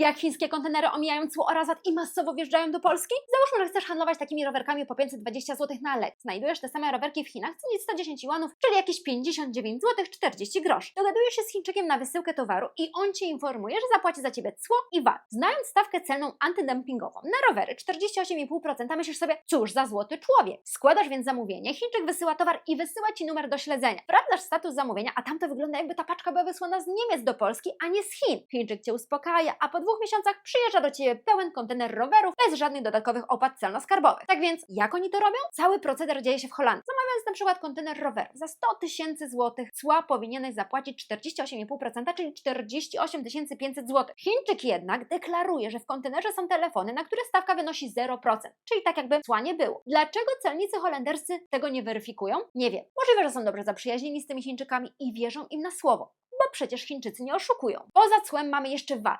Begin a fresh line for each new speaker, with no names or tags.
jak chińskie kontenery omijają cło oraz i masowo wjeżdżają do Polski? Załóżmy, że chcesz handlować takimi rowerkami po 520 zł na lek. Znajdujesz te same rowerki w Chinach, cenie 110 juanów, czyli jakieś 59 zł 40 groszy. Dogadujesz się z Chińczykiem na wysyłkę towaru i on Cię informuje, że zapłaci za Ciebie cło i VAT. Znając stawkę celną antydumpingową na rowery 48,5% myślisz sobie, cóż za złoty człowiek. Składasz więc zamówienie, Chińczyk wysyła towar i wysyła Ci numer do śledzenia. Sprawdzasz status zamówienia, a tam to wygląda jakby ta paczka była wysłana z Niemiec do Polski, a nie z Chin. Chińczyk Cię uspokaja, a po dwóch miesiącach przyjeżdża do Ciebie pełen kontener rowerów bez żadnych dodatkowych opłat celno-skarbowych. Tak więc, jak oni to robią? Cały proceder dzieje się w Holandii. Zamawiając na przykład kontener rowerów za 100 tysięcy złotych, cła powinieneś zapłacić 48,5%, czyli 48 500 zł. Chińczyk jednak deklaruje, że w kontenerze są telefony, na które stawka wynosi 0%, czyli tak jakby cła nie było. Dlaczego celnicy holenderscy tego nie weryfikują? Nie wiem. Możliwe, że są dobrze zaprzyjaźnieni z tymi Chińczykami i wierzą im na słowo bo przecież Chińczycy nie oszukują. Poza cłem mamy jeszcze VAT.